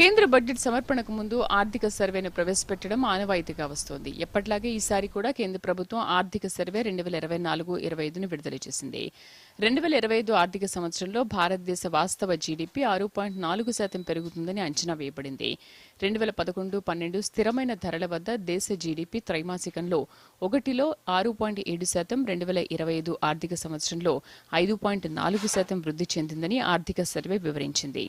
కేంద్ర బడ్జెట్ సమర్పణకు ముందు ఆర్థిక సర్వేను ప్రవేశపెట్టడం ఆనవాయితీగా వస్తోంది. ఎప్పట్లాగే ఈసారి కూడా కేంద్ర ప్రభుత్వం ఆర్థిక సర్వే రెండు వేల ఇరవై నాలుగు ఇరవై ఐదును విడుదల చేసింది. రెండు వేల ఇరవై ఐదు ఆర్థిక సంవత్సరంలో భారతదేశ వాస్తవ జీడీపీ ఆరు పాయింట్ నాలుగు శాతం పెరుగుతుందని అంచనా వేయబడింది. రెండు వేల పదకొండు పన్నెండు స్థిరమైన ధరల వద్ద దేశ జీడీపీ త్రైమాసికంలో ఒకటిలో ఆరు పాయింట్ ఏడు శాతం రెండు వేల ఇరవై ఐదు ఆర్థిక సంవత్సరంలో ఐదు పాయింట్ నాలుగు శాతం వృద్ధి చెందిందని ఆర్థిక సర్వే వివరించింది.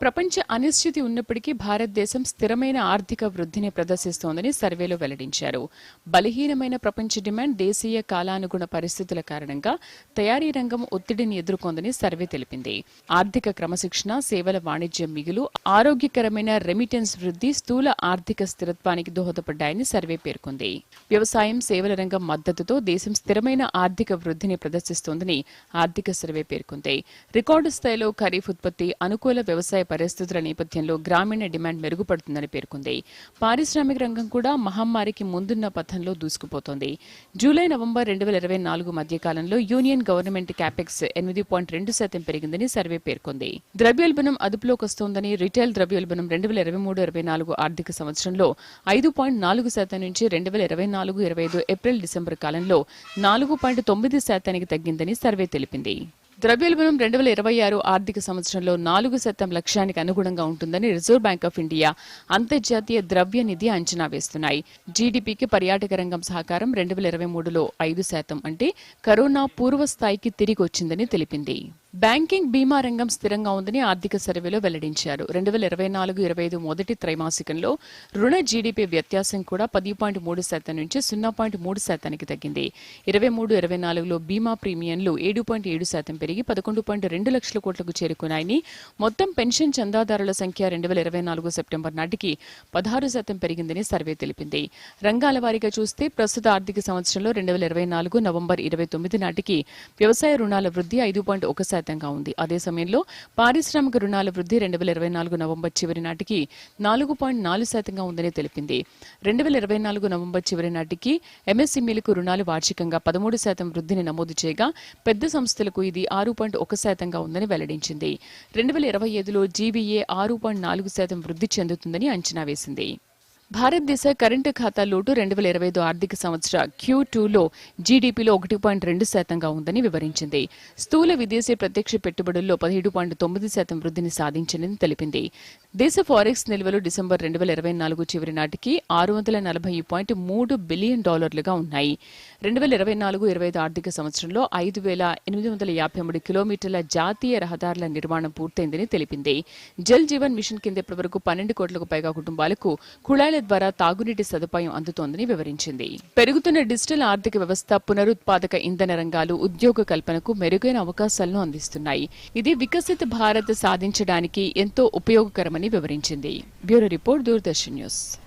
ప్రపంచ అనిశ్చితి ఉన్నప్పటికీ భారతదేశం స్థిరమైన ఆర్థిక వృద్ధిని ప్రదర్శిస్తోందని సర్వేలో వెల్లడించారు. బలహీనమైన ప్రపంచ డిమాండ్ దేశీయ కాలానుగుణ పరిస్థితుల కారణంగా తయారీ రంగం ఒత్తిడిని ఎదుర్కొందని సర్వే తెలిపింది. ఆర్థిక క్రమశిక్షణ సేవల వాణిజ్య మిగులు ఆరోగ్యకరమైన రెమిటెన్స్ వృద్ధి స్థూల ఆర్థిక స్థిరత్వానికి దోహదపడ్డాయని సర్వే పేర్కొంది. వ్యవసాయం సేవల రంగం మద్దతుతో దేశం స్థిరమైన ఆర్థిక వృద్ధిని ప్రదర్శిస్తోందని ఆర్థిక సర్వే పేర్కొంది. రికార్డు స్థాయిలో ఖరీఫ్ ఉత్పత్తి అనుకూల వ్యవసాయ పరిస్థితుల నేపథ్యంలో గ్రామీణ డిమాండ్ మెరుగుపడుతుందని పేర్కొంది. పారిశ్రామిక రంగం కూడా మహమ్మారికి ముందున్న పథంలో దూసుకుపోతోంది. జూలై నవంబర్ రెండు వేల ఇరవై నాలుగు మధ్య కాలంలో యూనియన్ గవర్నమెంట్ క్యాపెక్స్ ఎనిమిది పాయింట్ రెండు శాతం పెరిగిందని సర్వే పేర్కొంది. ద్రవ్యోల్బణం అదుపులోకి వస్తోందని రిటైల్ ద్రవ్యోల్బణం రెండు వేల ఇరవై మూడు ఇరవై నాలుగు ఆర్థిక సంవత్సరంలో ఐదు పాయింట్ నాలుగు శాతం నుంచి రెండు వేల ఇరవై నాలుగు ఇరవై ఐదు ఏప్రిల్ డిసెంబర్ కాలంలో నాలుగు పాయింట్ తొమ్మిది శాతానికి తగ్గిందని సర్వే తెలిపింది. ద్రవ్యోల్బణం రెండు వేల ఇరవై ఆరు ఆర్థిక సంవత్సరంలో నాలుగు శాతం లక్ష్యానికి అనుగుణంగా ఉంటుందని రిజర్వ్ బ్యాంక్ ఆఫ్ ఇండియా అంతర్జాతీయ ద్రవ్య నిధి అంచనా వేస్తున్నాయి. జీడిపికి పర్యాటక రంగం సహకారం రెండు వేల ఇరవై మూడులో ఐదు శాతం అంటే కరోనా పూర్వ స్థాయికి తిరిగి వచ్చిందని తెలిపింది. బ్యాంకింగ్ బీమా రంగం స్థిరంగా ఉందని ఆర్థిక సర్వేలో వెల్లడించారు. రెండు వేల ఇరవై నాలుగు ఇరవై ఐదు మొదటి త్రైమాసికంలో రుణ జీడీపీ వ్యత్యాసం కూడా పది పాయింట్ మూడు శాతం నుంచి సున్నా పాయింట్ మూడు శాతానికి తగ్గింది. ఇరవై మూడు ఇరవై నాలుగులో బీమా ప్రీమియంలు ఏడు పాయింట్ ఏడు శాతం పెరిగి పదకొండు పాయింట్ రెండు లక్షల కోట్లకు చేరుకున్నాయని మొత్తం పెన్షన్ చందాదారుల సంఖ్య రెండు వేల ఇరవై నాలుగు సెప్టెంబర్ నాటికి పదహారు శాతం పెరిగిందని సర్వే తెలిపింది. రంగాల వారీగా చూస్తే ప్రస్తుత ఆర్థిక సంవత్సరంలో రెండు వేల ఇరవై నాలుగు నవంబర్ ఇరవై తొమ్మిది నాటికి వ్యవసాయ రుణాల వృద్ధి ఐదు పాయింట్ ఒక శాతంగా ఉంది. అదే సమయంలో పారిశ్రామిక రుణాల వృద్ధి రెండు వేల ఇరవై నాలుగు నవంబర్ చివరి నాటికి నాలుగు పాయింట్ నాలుగు శాతంగా ఉందని తెలిపింది. రెండు వేల ఇరవై నాలుగు నవంబర్ చివరి నాటికి ఎంఎస్ఎంఈలకు రుణాలు వార్షికంగా పదమూడు శాతం వృద్ధిని నమోదు చేయగా పెద్ద సంస్థలకు ఇది ఆరు పాయింట్ ఒక శాతంగా ఉందని వెల్లడించింది. రెండు వేల ఇరవై ఐదులో జీబీఏ ఆరు పాయింట్ నాలుగు శాతం వృద్ధి చెందుతుందని అంచనా వేసింది. భారతదేశ కరెంటు ఖాతా లోటు రెండు వేల ఇరవై ఐదు ఆర్థిక సంవత్సర క్యూ టూలో జీడీపీలో ఒకటి పాయింట్ రెండు శాతంగా ఉందని వివరించింది. స్థూల విదేశీ ప్రత్యక్ష పెట్టుబడుల్లో పదిహేడు పాయింట్ తొమ్మిది శాతం వృద్ధిని సాధించిందని తెలిపింది. దేశ ఫారెక్స్ నిల్వలు డిసెంబర్ రెండు వేల ఇరవై నాలుగు చివరి నాటికి ఆరు వందల నలభై పాయింట్ మూడు బిలియన్ డాలర్లుగా ఉన్నాయి. రెండు వేల ఇరవై నాలుగు ఇరవై ఐదు ఆర్థిక సంవత్సరంలో ఐదు వేల ఎనిమిది వందల యాభై మూడు కిలోమీటర్ల జాతీయ రహదారుల నిర్మాణం పూర్తయిందని తెలిపింది. జల్ జీవన్ మిషన్ కింద ఇప్పటివరకు పన్నెండు కోట్లకు పైగా కుటుంబాలకు కుళాయిల ద్వారా తాగునీటి సదుపాయం అందుతోందని వివరించింది. పెరుగుతున్న డిజిటల్ ఆర్థిక వ్యవస్థ పునరుత్పాదక ఇంధన రంగాలు ఉద్యోగ కల్పనకు మెరుగైన అవకాశాలను అందిస్తున్నాయి. ఇది వికసిత భారత్ సాధించడానికి ఎంతో ఉపయోగకరమని వివరించింది. Bureau report Doordarshan news.